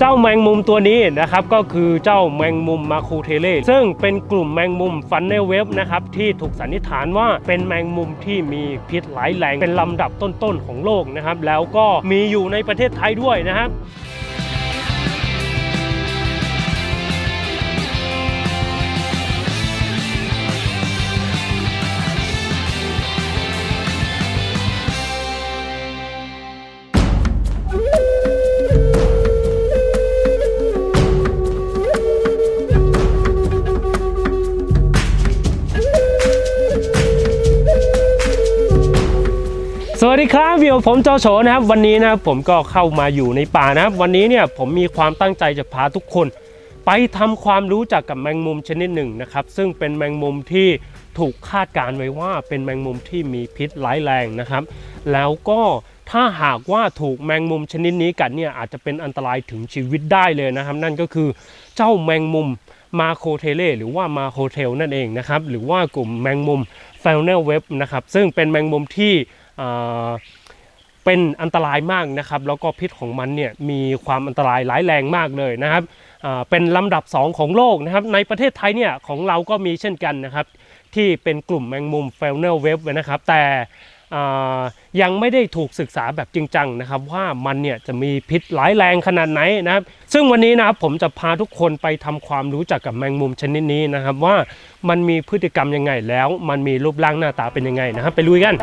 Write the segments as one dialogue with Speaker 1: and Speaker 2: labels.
Speaker 1: เจ้าแมงมุมตัวนี้นะครับก็คือเจ้าแมงมุมมาคูเทเลซึ่งเป็นกลุ่มแมงมุมฟันในเว็บนะครับที่ถูกสันนิษฐานว่าเป็นแมงมุมที่มีพิษหลายแหลงเป็นลำดับต้นๆของโลกนะครับแล้วก็มีอยู่ในประเทศไทยด้วยนะครับ สวัสดีครับวิวผมเจ้าโฉนะครับวันนี้นะครับผมก็เข้ามาอยู่ในป่านะครับ วันนี้เนี่ยผมมีความตั้งใจจะพาทุกคน ไปทำความรู้จักกับแมงมุมชนิดหนึ่งนะครับ ซึ่งเป็นแมงมุมที่ถูกคาดการณ์ไว้ว่าเป็นแมงมุมที่มีพิษร้ายแรงนะครับ แล้วก็ถ้าหากว่าถูกแมงมุมชนิดนี้กัดเนี่ยอาจจะเป็นอันตรายถึงชีวิตได้เลยนะครับ นั่นก็คือเจ้าแมงมุมมาโคเทเลหรือว่ามาโคเทลนั่นเองนะครับหรือว่ากลุ่มแมงมุมเฟลเนลเว็บนะครับซึ่งเป็นแมงมุมที่ เป็นอันตรายมากนะครับ แล้วก็พิษของมันเนี่ยมีความอันตรายร้ายแรงมากเลยนะครับเป็นลำดับ 2 ของโลกนะครับ ในประเทศไทยเนี่ยของเราก็มีเช่นกันนะครับ ที่เป็นกลุ่มแมงมุมเฟลเนลเว็บนะครับ แต่ยังไม่ได้ถูกศึกษาแบบจริงจังนะครับ ว่ามันเนี่ยจะมีพิษร้ายแรงขนาดไหนนะครับ ซึ่งวันนี้นะครับผมจะพาทุกคนไปทำความรู้จักกับแมงมุมชนิดนี้นะครับ ว่ามันมีพฤติกรรมยังไงแล้ว มันมีรูปร่างหน้าตาเป็นยังไงนะครับ ไปลุยกัน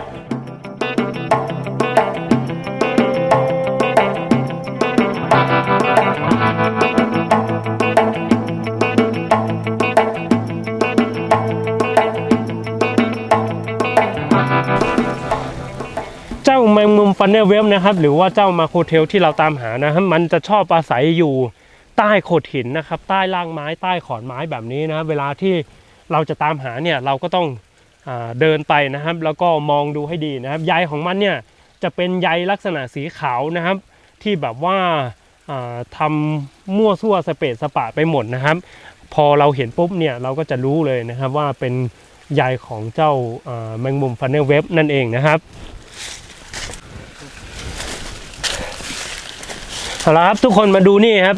Speaker 1: ฟันเนลเวฟนะครับหรือว่าเจ้ามาโคเทลที่เราตามหานะครับมันจะชอบอาศัยอยู่ใต้โขดหินนะครับ ใต้ล่างไม้ใต้ขอนไม้แบบนี้นะเวลาที่เราจะตามหาเนี่ยเราก็ต้องอเดินไปนะครับ แล้วก็มองดูให้ดีนะครับใยของมันเนี่ยจะเป็นใยลักษณะสีขาวนะครับ ที่แบบว่าอ่าทำมั่วซั่วสเปซสปะไปหมดนะครับ พอเราเห็นปุ๊บเนี่ยเราก็จะรู้เลยนะครับว่าเป็นใยของเจ้าแมงมุมฟันเนลเวฟนั่นเองนะครับ เอาละครับทุกคนมาดูนี่ครับ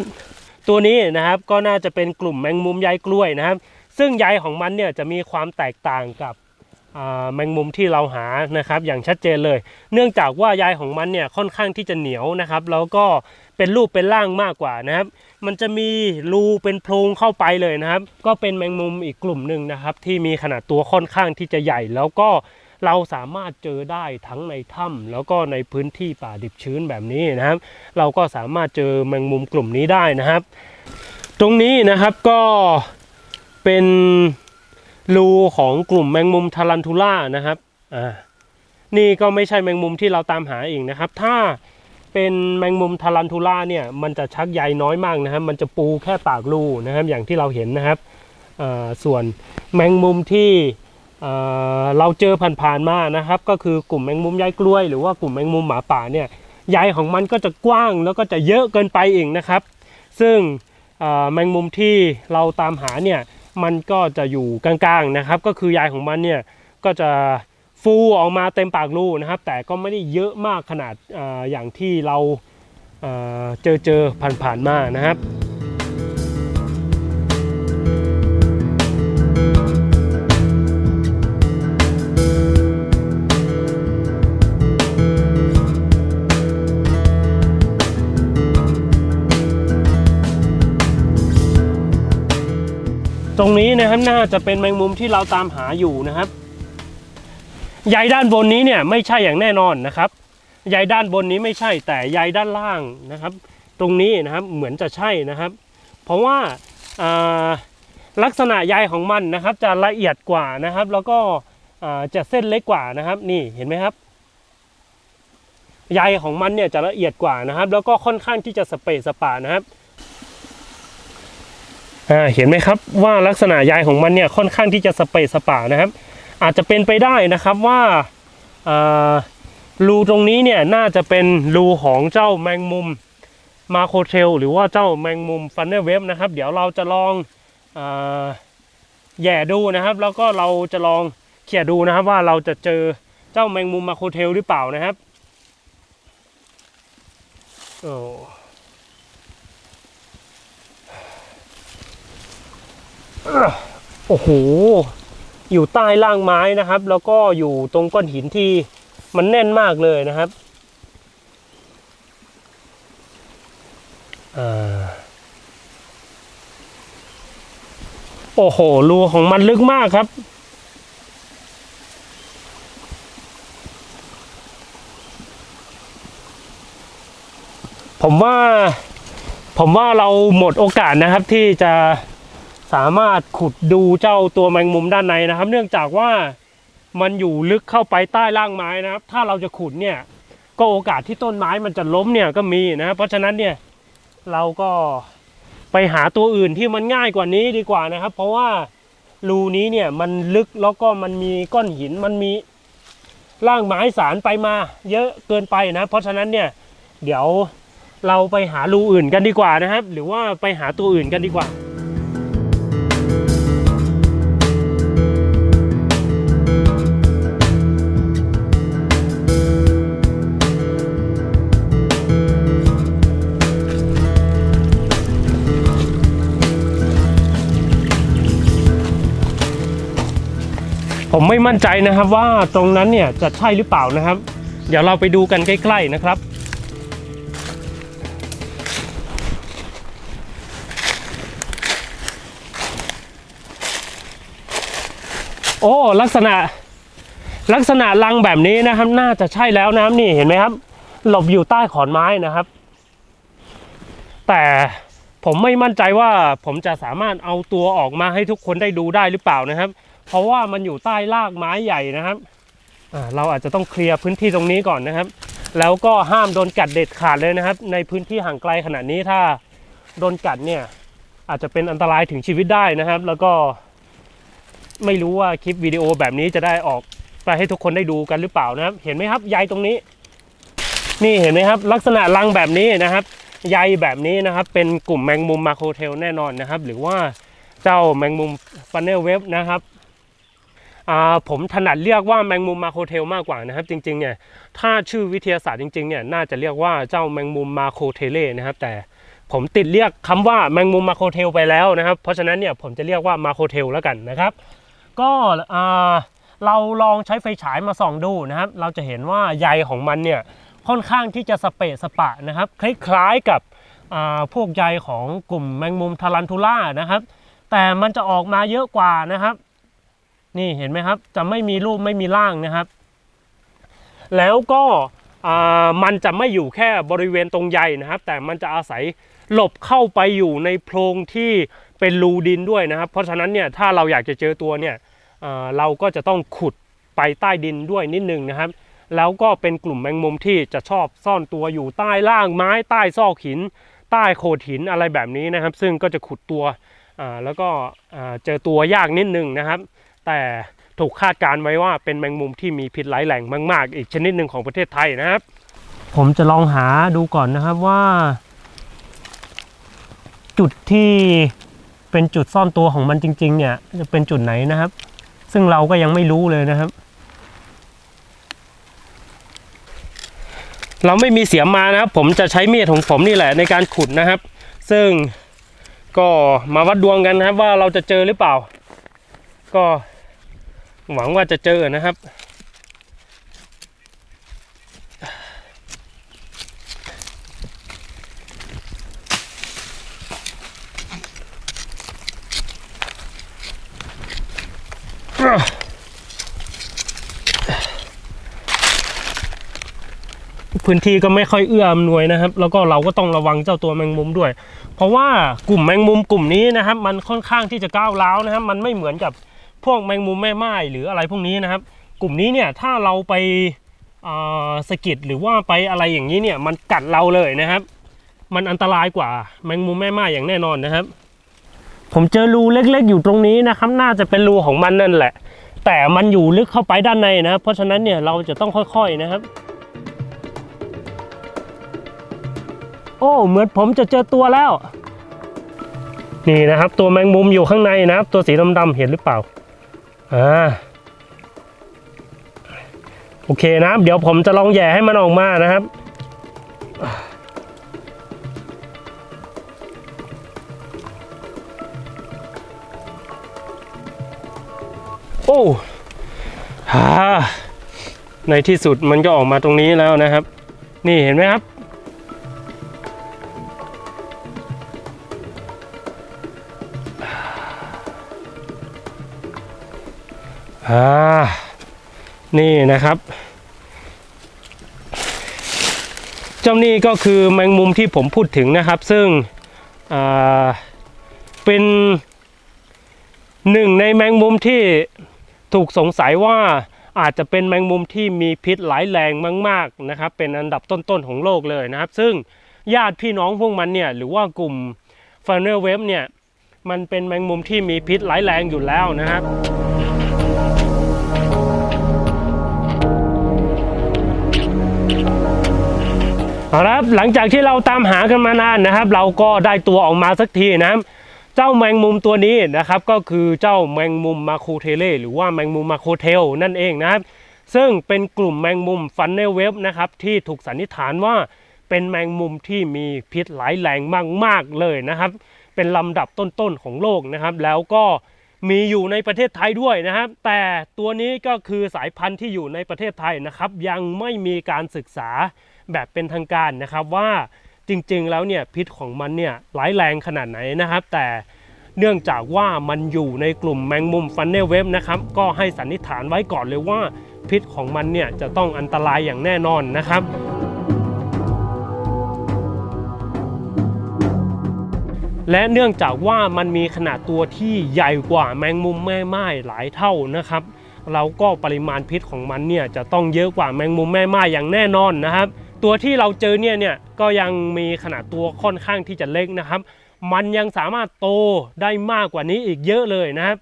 Speaker 1: ตัวนี้นะครับก็น่าจะเป็นกลุ่มแมงมุมใยกล้วยนะครับ ซึ่งใยของมันเนี่ยจะมีความแตกต่างกับแมงมุมที่เราหานะครับ อย่างชัดเจนเลย เนื่องจากว่าใยของมันเนี่ยค่อนข้างที่จะเหนียวนะครับ แล้วก็เป็นรูปเป็นร่างมากกว่านะครับ มันจะมีรูเป็นโพรงเข้าไปเลยนะครับ ก็เป็นแมงมุมอีกกลุ่มหนึ่งนะครับ ที่มีขนาดตัวค่อนข้างที่จะใหญ่แล้วก็ เราสามารถเจอได้ทั้งในถ้ำแล้วก็ในพื้นที่ป่าดิบชื้นแบบนี้นะครับ เราก็สามารถเจอแมงมุมกลุ่มนี้ได้นะครับ ตรงนี้นะครับก็เป็นรูของกลุ่มแมงมุมทารันทูล่านะครับอ่านี่ก็ไม่ใช่แมงมุมที่เราตามหาเองนะครับ ถ้าเป็นแมงมุมทารันทูล่าเนี่ยมันจะชักใยน้อยมากนะครับ มันจะปูแค่ปากรูนะครับอย่างที่เราเห็นนะครับส่วนแมงมุมที่ เราเจอผ่านๆมานะครับ ก็คือกลุ่มแมงมุมใยกล้วยหรือว่ากลุ่มแมงมุมหมาป่าเนี่ยใยของมันก็จะกว้างแล้วก็จะเยอะเกินไปเองนะครับ ซึ่งแมงมุมที่เราตามหาเนี่ยมันก็จะอยู่กลางๆนะครับ ก็คือใยของมันเนี่ยก็จะฟูออกมาเต็มปากรูนะครับ แต่ก็ไม่ได้เยอะมากขนาดออย่างที่เราเจอเจอผ่านๆมานะครับ ตรงนี้นะครับน่าจะเป็นแมงมุมที่เราตามหาอยู่นะครับใยด้านบนนี้เนี่ยไม่ใช่อย่างแน่นอนนะครับใยด้านบนนี้ไม่ใช่แต่ใยด้านล่างนะครับ ตรงนี้นะครับเหมือนจะใช่นะครับ เพราะว่าาลักษณะใยของมันนะครับ จะละเอียดกว่านะครับ แล้วก็จะเส้นเล็กกว่านะครับ นี่เห็นไหมครับใยของมันเนี่ยจะละเอียดกว่านะครับ แล้วก็ค่อนข้างที่จะสเปซสปานะครับ อ่าเห็นไหมครับว่าลักษณะใยของมันเนี่ยค่อนข้างที่จะสเปซสปานะครับ อาจจะเป็นไปได้นะครับว่าารูตรงนี้เนี่ยน่าจะเป็นรูของเจ้าแมงมุมมาโคเทลหรือว่าเจ้าแมงมุมฟันเนอร์เวฟนะครับ เดี๋ยวเราจะลองอแย่ดูนะครับ แล้วก็เราจะลองเขี่ยดูนะครับ ว่าเราจะเจอเจ้าแมงมุมมาโคเทลหรือเปล่านะครับโอ้ โอ้โห อยู่ใต้ล่างไม้นะครับ แล้วก็อยู่ตรงก้อนหินที่มันแน่นมากเลยนะครับอโอ้โห รูของมันลึกมากครับผมว่าผมว่าเราหมดโอกาสนะครับที่จะ สามารถขุดดูเจ้าตัวแมงมุมด้านในนะครับ เนื่องจากว่ามันอยู่ลึกเข้าไปใต้ล่างไม้นะครับ ถ้าเราจะขุดเนี่ยก็โอกาสที่ต้นไม้มันจะล้มเนี่ยก็มีนะเพราะฉะนั้นเนี่ยเราก็ไปหาตัวอื่นที่มันง่ายกว่านี้ดีกว่านะครับ เพราะว่ารูนี้เนี่ยมันลึกแล้วก็มันมีก้อนหินมันมีร่างไม้สารไปมา เยอะเกินไปนะ เพราะฉะนั้นเนี่ยเดี๋ยวเราไปหารูอื่นกันดีกว่านะครับ หรือว่าไปหาตัวอื่นกันดีกว่า ผมไม่มั่นใจนะครับว่าตรงนั้นเนี่ยจะใช่หรือเปล่านะครับ เดี๋ยวเราไปดูกันใกล้ๆนะครับโอ้ลักษณะลักษณะรังแบบนี้นะครับ น่าจะใช่แล้วนะครับนี่เห็นไหมครับ หลบอยู่ใต้ขอนไม้นะครับ แต่ผมไม่มั่นใจว่าผมจะสามารถเอาตัวออกมาให้ทุกคนได้ดูได้หรือเปล่านะครับ เพราะว่ามันอยู่ใต้รากไม้ใหญ่นะครับเราอาจจะต้องเคลียร์พื้นที่ตรงนี้ก่อนนะครับ แล้วก็ห้ามโดนกัดเด็ดขาดเลยนะครับ ในพื้นที่ห่างไกลขนาดนี้ถ้าโดนกัดเนี่ยอาจจะเป็นอันตรายถึงชีวิตได้นะครับ แล้วก็ไม่รู้ว่าคลิปวิดีโอแบบนี้จะได้ออกไปให้ทุกคนได้ดูกันหรือเปล่านะครับ เห็นไหมครับใยตรงนี้ นี่เห็นไหมครับ ลักษณะรังแบบนี้นะครับใยแบบนี้นะครับ เป็นกลุ่มแมงมุมมาโคเทลแน่นอนนะครับ หรือว่าเจ้าแมงมุมฟันเนลเว็บนะครับ ผมถนัดเรียกว่าแมงมุมมาโคเทลมากกว่านะครับ จริงๆเนี่ยถ้าชื่อวิทยาศาสตร์จริงๆเนี่ยน่าจะเรียกว่าเจ้าแมงมุมมาโคเทเลนะครับ แต่ผมติดเรียกคำว่าแมงมุมมาโคเทลไปแล้วนะครับ เพราะฉะนั้นเนี่ยผมจะเรียกว่ามาโคเทลแล้วกันนะครับ ก็เราลองใช้ไฟฉายมาส่องดูนะครับ เราจะเห็นว่าใยของมันเนี่ยค่อนข้างที่จะสเปะสปะนะครับ คล้ายๆกับพวกใยของกลุ่มแมงมุมทารันทูล่านะครับ แต่มันจะออกมาเยอะกว่านะครับ นี่เห็นไหมครับ จะไม่มีรูปไม่มีร่างนะครับ แล้วก็มันจะไม่อยู่แค่บริเวณตรงใยนะครับ แต่มันจะอาศัยหลบเข้าไปอยู่ในโพรงที่เป็นรูดินด้วยนะครับ เพราะฉะนั้นเนี่ยถ้าเราอยากจะเจอตัวเนี่ยเราก็จะต้องขุดไปใต้ดินด้วยนิดนึงนะครับ แล้วก็เป็นกลุ่มแมงมุมที่จะชอบซ่อนตัวอยู่ใต้ล่างไม้ใต้ซอกหิน ใต้โขดหินอะไรแบบนี้นะครับ ซึ่งก็จะขุดตัวแล้วก็เจอตัวยากนิดนึงนะครับ แต่ถูกคาดการณ์ไว้ว่าเป็นแมงมุมที่มีพิษร้ายแรงมาก ๆ อีกชนิดหนึ่งของประเทศไทยนะครับ ผมจะลองหาดูก่อนนะครับว่า จุดที่เป็นจุดซ่อนตัวของมันจริง ๆ เนี่ย จะเป็นจุดไหนนะครับ ซึ่งเราก็ยังไม่รู้เลยนะครับ เราไม่มีเสียมมานะครับ ผมจะใช้มีดของผมนี่แหละในการขุดนะครับ ซึ่งก็มาวัดดวงกันนะครับว่าเราจะเจอหรือเปล่า ก็ หวังว่าจะเจอนะครับ พื้นที่ก็ไม่ค่อยเอื้ออำนวยนะครับ แล้วก็เราก็ต้องระวังเจ้าตัวแมงมุมด้วย เพราะว่ากลุ่มแมงมุมกลุ่มนี้นะครับ มันค่อนข้างที่จะก้าวร้าวนะครับ มันไม่เหมือนกับ พวกแมงมุมแม่ไม้หรืออะไรพวกนี้นะครับ กลุ่มนี้เนี่ยถ้าเราไปสกิดหรือว่าไปอะไรอย่างนี้เนี่ยมันกัดเราเลยนะครับ มันอันตรายกว่าแมงมุมแม่ไม้อย่างแน่นอนนะครับ ผมเจอรูเล็กๆ อยู่ตรงนี้นะครับน่าจะเป็นรูของมันนั่นแหละ แต่มันอยู่ลึกเข้าไปด้านในนะครับเพราะฉะนั้นเนี่ยเราจะต้องค่อยๆนะครับ โอ้เหมือนผมจะเจอตัวแล้ว นี่นะครับ ตัวแมงมุมอยู่ข้างในนะครับ ตัวสีดำๆเห็นหรือเปล่า อ่าโอเคนะเดี๋ยวผมจะลองแย่ให้มันออกมานะครับ โอ้ฮ่าในที่สุดมันก็ออกมาตรงนี้แล้วนะครับ นี่เห็นไหมครับ อ่านี่นะครับเจ้านี่ก็คือแมงมุมที่ผมพูดถึงนะครับ ซึ่งเป็นหนึ่งในแมงมุมที่ถูกสงสัยว่าอาจจะเป็นแมงมุมที่มีพิษหลายแรงมากๆนะครับ เป็นอันดับต้นๆของโลกเลยนะครับ ซึ่งญาติพี่น้องพวกมันเนี่ยหรือว่ากลุ่มฟ u นเนอร์เวฟเนี่ยมันเป็นแมงมุมที่มีพิษหลายแรงอยู่แล้วนะครับ ครับหลังจากที่เราตามหากันมานานนะครับ เราก็ได้ตัวออกมาสักทีนะครับเจ้าแมงมุมตัวนี้นะครับ ก็คือเจ้าแมงมุมมาโคเทเลหรือว่าแมงมุมมาโคเทลนั่นเองนะครับ ซึ่งเป็นกลุ่มแมงมุมฟันเนลเวฟนะครับที่ถูกสันนิษฐานว่าเป็นแมงมุมที่มีพิษหลายแรงมากๆเลยนะครับ เป็นลำดับต้นๆของโลกนะครับ แล้วก็มีอยู่ในประเทศไทยด้วยนะครับ แต่ตัวนี้ก็คือสายพันธุ์ที่อยู่ในประเทศไทยนะครับ ยังไม่มีการศึกษา แบบเป็นทางการนะครับว่าจริงๆแล้วเนี่ยพิษของมันเนี่ยร้ายแรงขนาดไหนนะครับ แต่เนื่องจากว่ามันอยู่ในกลุ่มแมงมุมฟันเนลเวฟนะครับก็ให้สันนิษฐานไว้ก่อนเลยว่าพิษของมันเนี่ยจะต้องอันตรายอย่างแน่นอนนะครับ และเนื่องจากว่ามันมีขนาดตัวที่ใหญ่กว่าแมงมุมแม่ไม้หลายเท่านะครับ เราก็ปริมาณพิษของมันเนี่ยจะต้องเยอะกว่าแมงมุมแม่ไม้อย่างแน่นอนนะครับ ตัวที่เราเจอเนี่ยเนี่ยก็ยังมีขนาดตัวค่อนข้างที่จะเล็กนะครับ มันยังสามารถโตได้มากกว่านี้อีกเยอะเลยนะครับ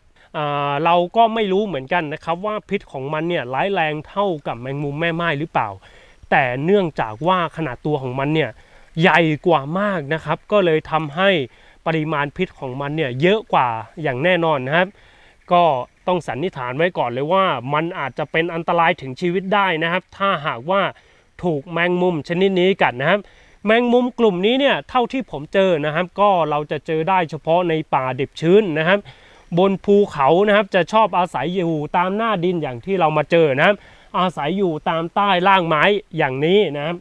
Speaker 1: เราก็ไม่รู้เหมือนกันนะครับว่าพิษของมันเนี่ยร้ายแรงเท่ากับแมงมุมแม่ไม้หรือเปล่า แต่เนื่องจากว่าขนาดตัวของมันเนี่ยใหญ่กว่ามากนะครับ ก็เลยทำให้ปริมาณพิษของมันเนี่ยเยอะกว่าอย่างแน่นอนนะครับ ก็ต้องสันนิษฐานไว้ก่อนเลยว่า มันอาจจะเป็นอันตรายถึงชีวิตได้นะครับ ถ้าหากว่า ถูกแมงมุมชนิดนี้กัดนะครับ แมงมุมกลุ่มนี้เนี่ยเท่าที่ผมเจอนะครับ ก็เราจะเจอได้เฉพาะในป่าดิบชื้นนะครับ บนภูเขานะครับจะชอบอาศัยอยู่ตามหน้าดินอย่างที่เรามาเจอนะครับ อาศัยอยู่ตามใต้ล่างไม้อย่างนี้นะครับ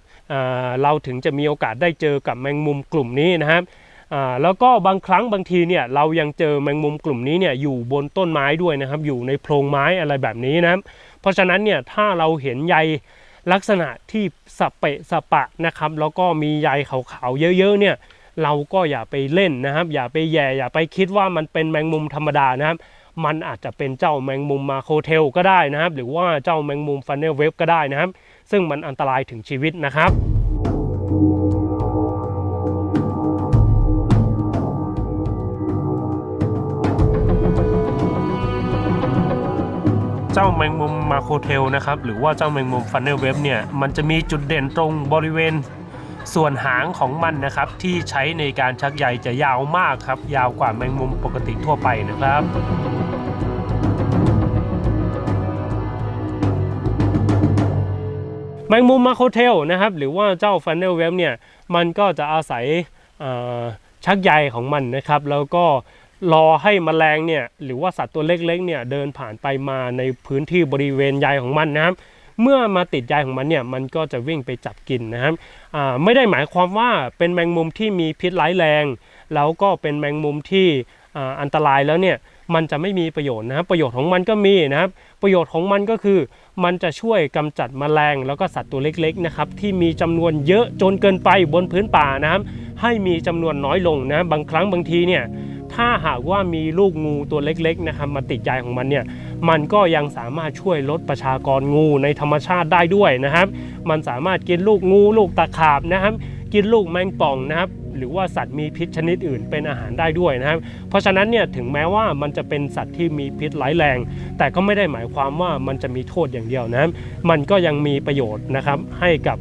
Speaker 1: เราถึงจะมีโอกาสได้เจอกับแมงมุมกลุ่มนี้นะครับแล้วก็บางครั้งบางทีเนี่ยเรายังเจอแมงมุมกลุ่มนี้เนี่ยอยู่บนต้นไม้ด้วยนะครับ อยู่ในโพรงไม้อะไรแบบนี้นะครับเพราะฉะนั้นเนี่ยถ้าเราเห็นใย ลักษณะที่สเปะสปะนะครับ แล้วก็มีใยขาวๆเยอะๆเนี่ยเราก็อย่าไปเล่นนะครับ อย่าไปแย่อย่าไปคิดว่ามันเป็นแมงมุมธรรมดานะครับ มันอาจจะเป็นเจ้าแมงมุมมาโคเทลก็ได้นะครับ หรือว่าเจ้าแมงมุมฟันเนลเวฟก็ได้นะครับ ซึ่งมันอันตรายถึงชีวิตนะครับ เจ้าแมงมุมมาโคเทลนะครับหรือว่าเจ้าแมงมุมฟันเนลเวฟเนี่ยมันจะมีจุดเด่นตรงบริเวณส่วนหางของมันนะครับ ที่ใช้ในการชักใยจะยาวมากครับ ยาวกว่าแมงมุมปกติทั่วไปนะครับแมงมุมมาโคเทลนะครับหรือว่าเจ้าฟันเนลเวฟเนี่ยมันก็จะอาศัยชักใยของมันนะครับ แล้วก็ รอให้แมลงเนี่ยหรือว่าสัตว์ตัวเล็กๆเนี่ยเดินผ่านไปมาในพื้นที่บริเวณใยของมันนะครับเมื่อมาติดใยของมันเนี่ยมันก็จะวิ่งไปจับกินนะครับไม่ได้หมายความว่าเป็นแมงมุมที่มีพิษร้ายแรง แล้วก็เป็นแมงมุมที่อันตรายแล้วเนี่ยมันจะไม่มีประโยชน์นะครับประโยชน์ของมันก็มีนะครับ ประโยชน์ของมันก็คือ มันจะช่วยกำจัดแมลงแล้วก็สัตว์ตัวเล็กๆนะครับที่มีจำนวนเยอะจนเกินไปบนพื้นป่านะครับให้มีจำนวนน้อยลงนะบางครั้งบางทีเนี่ย ถ้าหากว่ามีลูกงูตัวเล็กๆนะครับมาติดใจของมันเนี่ยมันก็ยังสามารถช่วยลดประชากรงูในธรรมชาติได้ด้วยนะครับ มันสามารถกินลูกงูลูกตะขาบนะครับ กินลูกแมงป่องนะครับหรือว่าสัตว์มีพิษชนิดอื่นเป็นอาหารได้ด้วยนะครับ เพราะฉะนั้นเนี่ยถึงแม้ว่ามันจะเป็นสัตว์ที่มีพิษร้ายแรง แต่ก็ไม่ได้หมายความว่ามันจะมีโทษอย่างเดียวนะครับ มันก็ยังมีประโยชน์นะครับให้กับ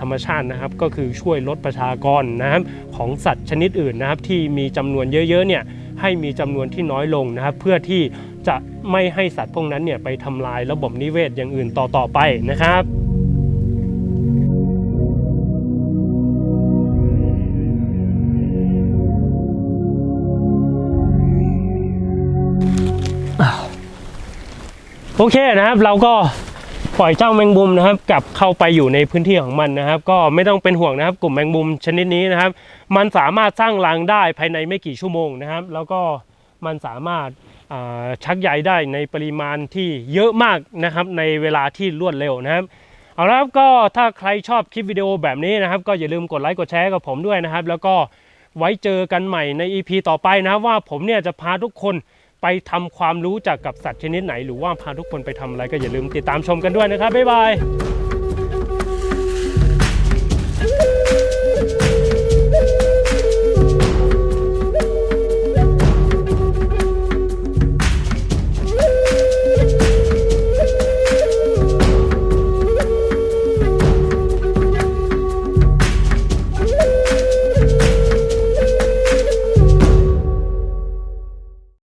Speaker 1: ธรรมชาตินะครับก็คือช่วยลดประชากรนะครับของสัตว์ชนิดอื่นนะครับที่มีจำนวนเยอะๆเนี่ยให้มีจำนวนที่น้อยลงนะครับ เพื่อที่จะไม่ให้สัตว์พวกนั้นเนี่ยไปทำลายระบบนิเวศอย่างอื่นต่อๆไปนะครับโอเคนะครับเราก็ ปล่อยเจ้าแมงมุมนะครับกลับเข้าไปอยู่ในพื้นที่ของมันนะครับ ก็ไม่ต้องเป็นห่วงนะครับ กลุ่มแมงมุมชนิดนี้นะครับ มันสามารถสร้างรังได้ภายในไม่กี่ชั่วโมงนะครับ แล้วก็มันสามารถาชักใยได้ในปริมาณที่เยอะมากนะครับ ในเวลาที่รวดเร็วนะครับเอาละครับก็ถ้าใครชอบคลิปวิดีโอแบบนี้นะครับ ก็อย่าลืมกดไลค์กดแชร์กับผมด้วยนะครับ แล้วก็ไว้เจอกันใหม่ใน EP ต่อไปนะครับว่าผมเนี่ยจะพาทุกคน ไปทำความรู้จักกับสัตว์ชนิดไหน หรือว่าพาทุกคนไปทำอะไรก็อย่าลืมติดตามชมกันด้วยนะครับบ๊ายบาย